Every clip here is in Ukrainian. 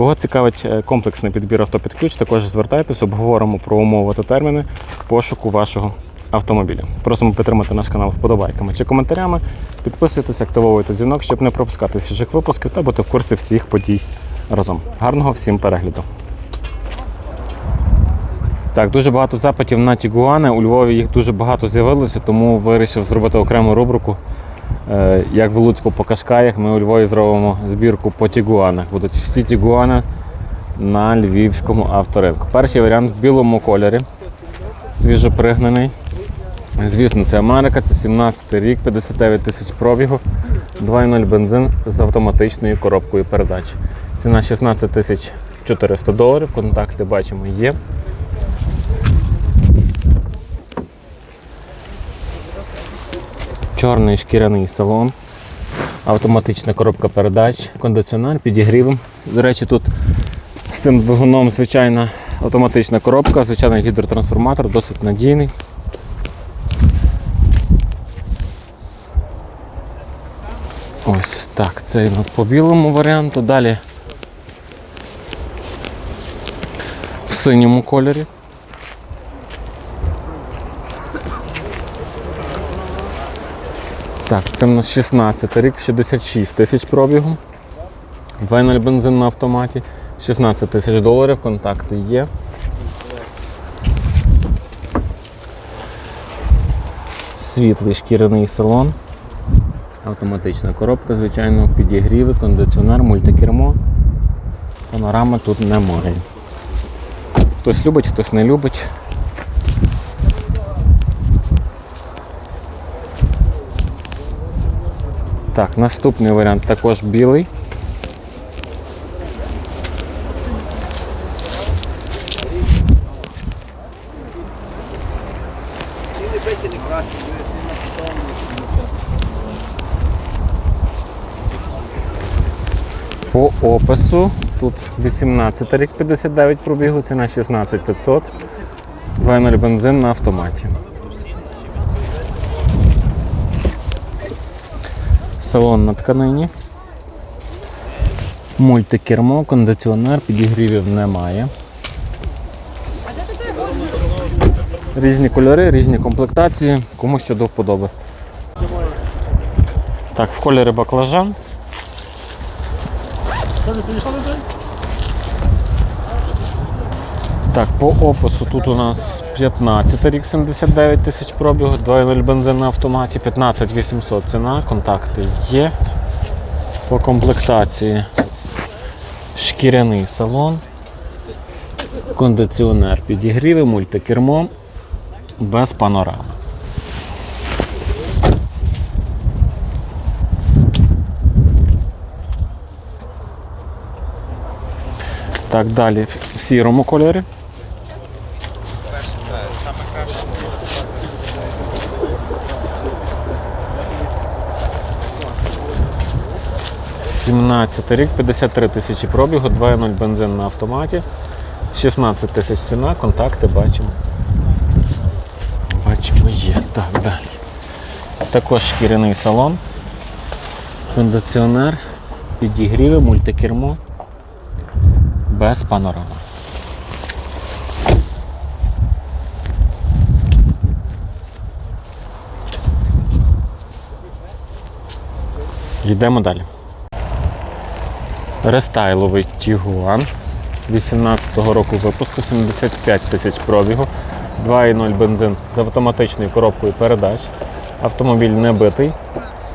Кого цікавить е, комплексний підбір авто під ключ, також звертайтесь, обговоримо про умови та терміни пошуку вашого автомобіля. Просимо підтримати наш канал вподобайками чи коментарями. Підписуйтесь, активовуйте дзвінок, щоб не пропускати свіжих випусків та бути в курсі всіх подій разом. Гарного всім перегляду! Так, дуже багато запитів на Тігуани. У Львові їх дуже багато з'явилося, тому вирішив зробити окрему рубрику. Е, Як в Луцьку по Кашкаях, ми у Львові зробимо збірку по Тігуанах. Будуть всі Тігуани на львівському авторинку. Перший варіант в білому кольорі, свіжопригнаний. Звісно, це Америка, це 17 рік, 59 тисяч пробігу, 2.0 бензин з автоматичною коробкою передач. Ціна 16 тисяч 400 доларів. Контакти бачимо є. Чорний шкіряний салон, автоматична коробка передач, кондиціонер, підігрівом. До речі, тут з цим двигуном звичайна автоматична коробка, звичайний гідротрансформатор, досить надійний. Ось так, це у нас по білому варіанту. Далі в синьому кольорі. Так, це в нас 16 рік, 66 тисяч пробігу. 2.0 бензин на автоматі, 16 тисяч доларів, контакти є. Світлий шкіряний салон. Автоматична коробка, звичайно, підігріви, кондиціонер, мультикермо. Панорами тут немає. Хтось любить, хтось не любить. Так, наступний варіант також білий. По опису тут 18 рік 59 пробігу, ціна 16 500. 2.0 бензин на автоматі. Салон на тканині. Мультикермо, кондиціонер, підігрівів немає. Різні кольори, різні комплектації, кому що до вподоби. Так, в кольорі баклажан. Так, по опису тут у нас 15 рік 79 тисяч пробігу, 2.0 бензин на автоматі, 15 800 ціна, контакти є. По комплектації шкіряний салон, кондиціонер підігріви, мультикермо без панорами. Так, далі в сірому кольорі. Сімнадцятий рік, 53 тисячі пробігу, 2.0 бензин на автоматі, 16 тисяч ціна, контакти бачимо. Бачимо, є. Так, далі. Також шкіряний салон, кондиціонер, підігріви, мультикермо без панорами. Йдемо далі. Рестайловий Тігуан 18-го року випуску, 75 тисяч пробігу, 2.0 бензин з автоматичною коробкою передач. Автомобіль не битий.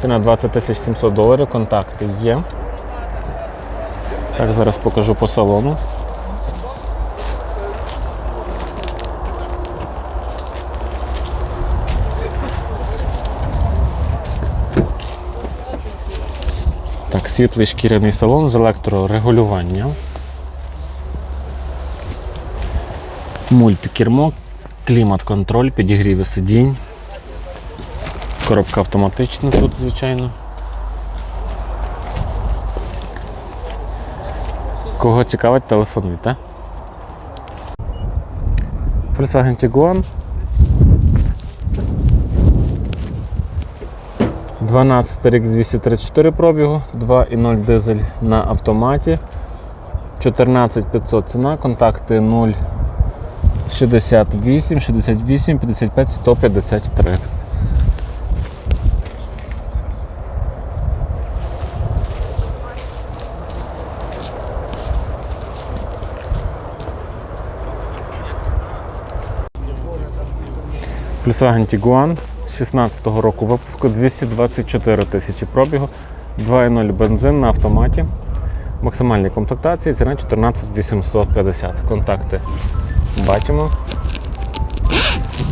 Ціна 20 тисяч 700 доларів, контакти є. Так, зараз покажу по салону. Так, світлий шкіряний салон з електрорегулюванням. Мультикермо, клімат-контроль, підігріви сидінь. Коробка автоматична тут, звичайно. Кого цікавить, телефонуйте. Volkswagen Tiguan. 12 рік 234 пробігу, 2,0 дизель на автоматі. 14500 ціна, контакти 0 68, 68, 55, 153. Volkswagen Tiguan 16-го року випуску 224 тисячі пробігу, 2.0 бензин на автоматі. Максимальні комплектації, ціна 14 850. Контакти бачимо.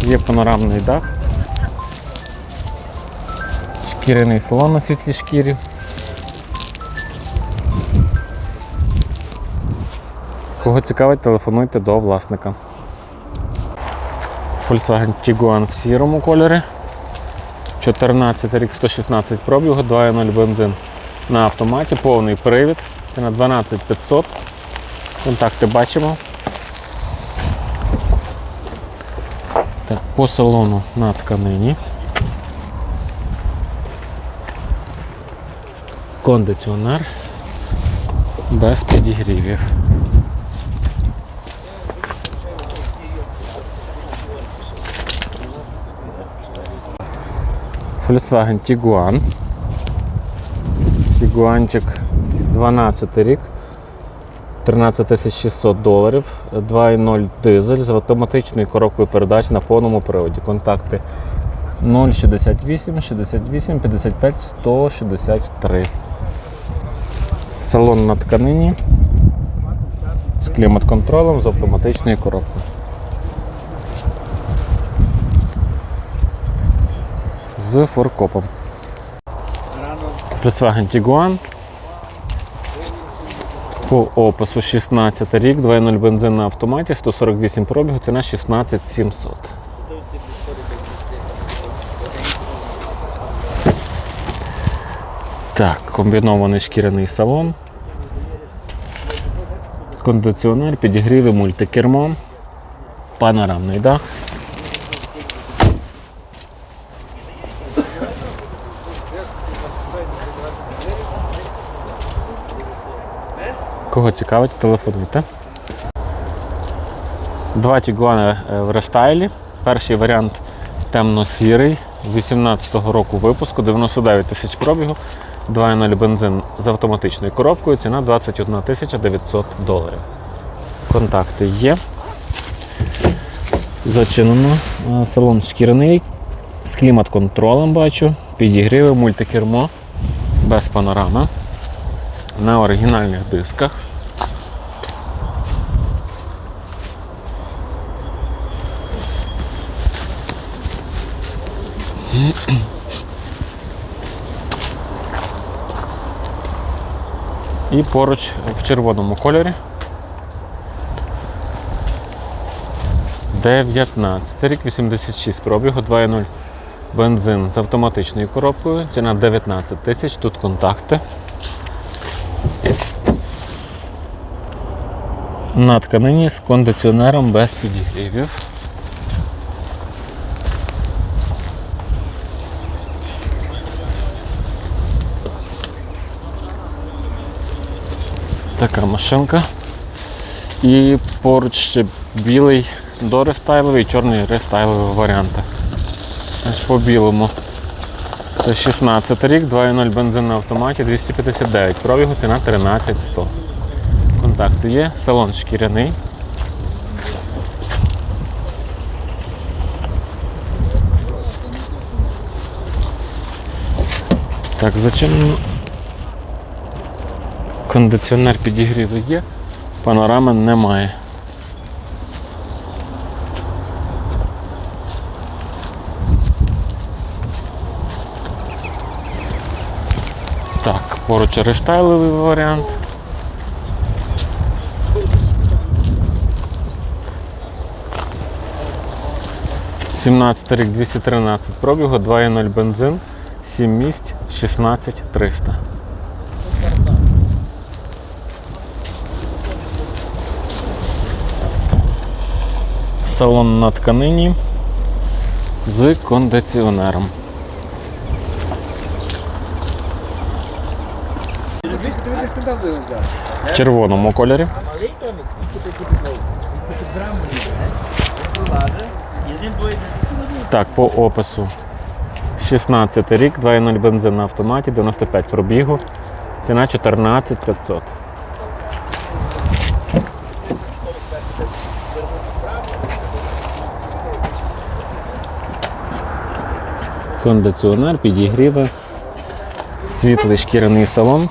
Є панорамний дах. Шкіряний салон на світлій шкірі. Кого цікавить, телефонуйте до власника. Volkswagen Tiguan в сірому кольорі. 14 рік 116 пробігу, 2.0 бензин на автоматі, повний привід. Ціна 12 500. Контакти бачимо. Так, по салону на тканині. Кондиціонер без підігрівів. Volkswagen Tiguan. Тігуанчик 12 рік. 13 600 доларів, 2.0 дизель з автоматичною коробкою передач на повному приводі. Контакти 068 68 55 163. Салон на тканині з клімат-контролем з автоматичною коробкою. З форкопом. Volkswagen Tiguan. По опису 16 рік, 2.0 бензин на автоматі, 148 пробігу, ціна 16 700. Так, комбінований шкіряний салон. Кондиціонер, підігріви, мультикермо, панорамний дах. Кого цікавить, телефонуйте. Два тігуани е, в рестайлі. Перший варіант темно-сірий, 18-го року випуску, 99 тисяч пробігу, 2.0 бензин з автоматичною коробкою, ціна 21 тисяча 900 доларів. Контакти є. Зачинено. Е, Салон шкіряний, з клімат-контролем бачу, підігріви, мультикермо, без панорами на оригінальних дисках. І поруч в червоному кольорі. 19 рік 86 пробігу, 2.0 бензин з автоматичною коробкою. Ціна 19 тисяч, тут контакти. На тканині з кондиціонером без підігрівів. Така машинка. І поруч ще білий дорестайловий і чорний рестайловий варіанти. Ось по білому. Це 16 рік, 2.0 бензин на автоматі, 259 пробігу, ціна 13100. Контакти є, салон шкіряний. Так, зачинено. Кондиціонер підігріву є, панорами немає. Так, поруч рештайловий варіант. 17 рік 213 пробігу, 2.0 бензин, 7 місць, 16 300. Салон на тканині з кондиціонером. В червоному кольорі. Так, по опису. 16 рік, 2.0 бензин на автоматі, 95 пробігу. Ціна 14 500. Кондиціонер, підігріви, світлий шкіряний салон.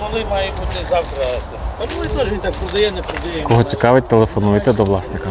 Малий має бути завтра. А ну теж він так продає, не продає. Кого цікавить, телефонуйте до власника.